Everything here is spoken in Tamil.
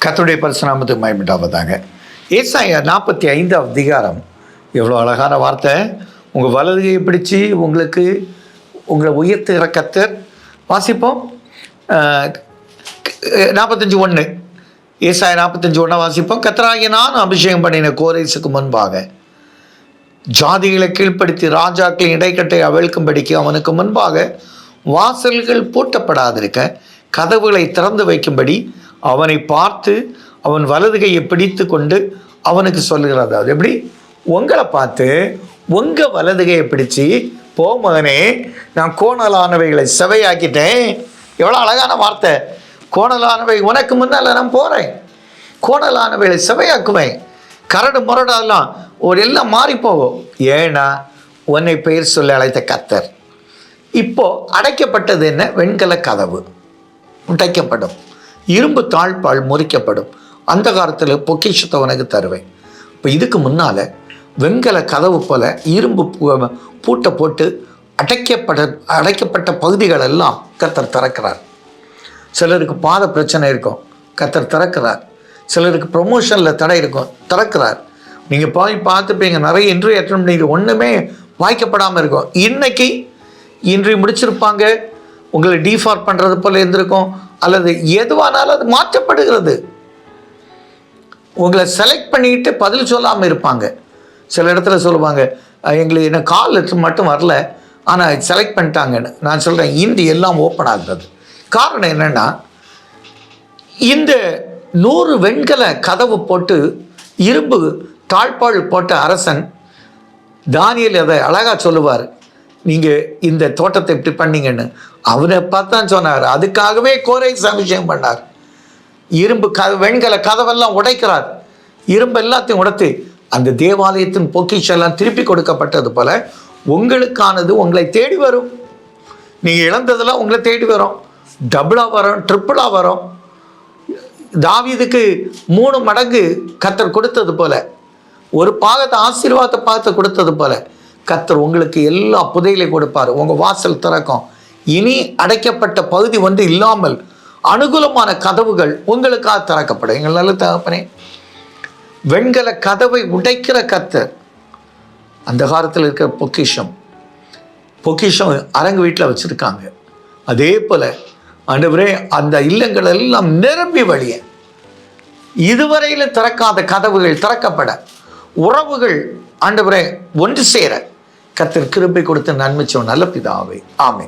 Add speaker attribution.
Speaker 1: கத்துடைய பரிசுநாமத்துக்கு மயமிட்டாவதாங்க ஏசாயா நாற்பத்தி ஐந்தாவது அதிகாரம். எவ்வளோ அழகான வார்த்தை. உங்கள் வலதுகையை பிடிச்சி உங்களுக்கு உங்களை உயர்த்துகிற கத்தர் வாசிப்போம். நாற்பத்தஞ்சு ஒன்று ஏசாய நாற்பத்தஞ்சு ஒன்றா வாசிப்போம். கத்தராகிய நான் அபிஷேகம் பண்ணின கோரேசுக்கு முன்பாக. ஜாதிகளை கீழ்ப்படுத்தி ராஜாக்களின் இடைக்கட்டை அவிழ்க்கும்படிக்கு அவனுக்கு முன்பாக வாசல்கள் பூட்டப்படாதிருக்க கதவுகளை திறந்து வைக்கும்படி அவனை பார்த்து அவன் வலதுகையை பிடித்து கொண்டு அவனுக்கு சொல்லுகிறது அது எப்படி? உங்களை பார்த்து உங்கள் வலதுகையை பிடிச்சி போ மகனே நான் கோணலானவைகளை செவையாக்கிட்டேன். எவ்வளோ அழகான வார்த்தை. கோணலானவை உனக்கு முன்னால் நான் போகிறேன் கோணலானவைகளை செவையாக்குவேன். கரடு முரடு அதெல்லாம் ஒரு எல்லாம் மாறி போகும். ஏன்னா உன்னை பெயர் சொல்லி அழைத்த கத்தர் இப்போ அடைக்கப்பட்டது என்ன? வெண்கல கதவு. உடைக்கப்படும் இரும்பு தாழ்பால் முறிக்கப்படும். அந்த காலத்தில் பொக்கிஷத்தை உனக்கு தருவேன். இப்போ இதுக்கு முன்னால் வெண்கல கதவு போல இரும்பு பூ- பூட்டை போட்டு அடைக்கப்பட அடைக்கப்பட்ட பகுதிகள் எல்லாம் கத்தர் திறக்கிறார். சிலருக்கு பாத பிரச்சனை இருக்கும் கத்தர் திறக்கிறார். சிலருக்கு ப்ரொமோஷனில் தடை இருக்கும் திறக்கிறார். நீங்கள் போய் பார்த்துப்பீங்க நிறைய இன்றைய அட்டன் பண்ணி ஒன்றுமே வாய்க்கப்படாமல் இருக்கும். இன்னைக்கு இன்றி முடிச்சிருப்பாங்க உங்களை டீஃபார் பண்ணுறது போல இருந்திருக்கும் அல்லது எதுவானாலும் அது மாற்றப்படுகிறது. உங்களை செலக்ட் பண்ணிட்டு பதில் சொல்லாமல் இருப்பாங்க. சில இடத்துல சொல்லுவாங்க எங்களுக்கு என்ன கால் லெட்டர் மட்டும் வரல. ஆனால் செலக்ட் பண்ணிட்டாங்கன்னு. நான் சொல்கிறேன் இன்று எல்லாம் ஓப்பன் ஆகுறது. காரணம் என்னென்னா இந்த நூறு வெண்கல கதவு போட்டு இரும்பு தாழ்பாள் போட்ட அரசன் தானியல் அதை அழகாக சொல்லுவார். நீங்கள் இந்த தோட்டத்தை இப்படி பண்ணீங்கன்னு அவரை பார்த்தான் சொன்னார். அதுக்காகவே கோரை அபிஷேகம் பண்ணார். இரும்பு க வெண்கல கதவெல்லாம் உடைக்கிறார். இரும்பு எல்லாத்தையும் உடைத்து அந்த தேவாலயத்தின் பொக்கிஷெல்லாம் திருப்பி கொடுக்கப்பட்டது போல உங்களுக்கானது உங்களை தேடி வரும். நீங்கள் இழந்ததெல்லாம் உங்களை தேடி வரும். டபுளாக வரும் ட்ரிப்புளாக வரும். தாவிதுக்கு மூணு மடங்கு கத்தர் கொடுத்தது போல ஒரு பாகத்தை ஆசீர்வாதத்தை பார்த்து கொடுத்தது போல கத்தர் உங்களுக்கு எல்லா புதையிலையும் கொடுப்பார். உங்கள் வாசல் திறக்கும். இனி அடைக்கப்பட்ட பகுதி வந்து இல்லாமல் அனுகூலமான கதவுகள் உங்களுக்காக திறக்கப்படும். எங்கள் நல்ல தகப்பனே. வெண்கல கதவை உடைக்கிற கத்தர். அந்த காலத்தில் இருக்கிற பொக்கிஷம். பொக்கிஷம் அரங்கு வீட்டில் வச்சுருக்காங்க. அதே போல் அன்றுவரே அந்த இல்லங்கள் எல்லாம் நிரம்பி வழிய. இதுவரையில் திறக்காத கதவுகள் திறக்கப்பட. உறவுகள் ஆண்டவரே ஒன்று சேர. கத்தர் கிருபை கொடுத்து நன்மை நல்ல பிதாவே. ஆமே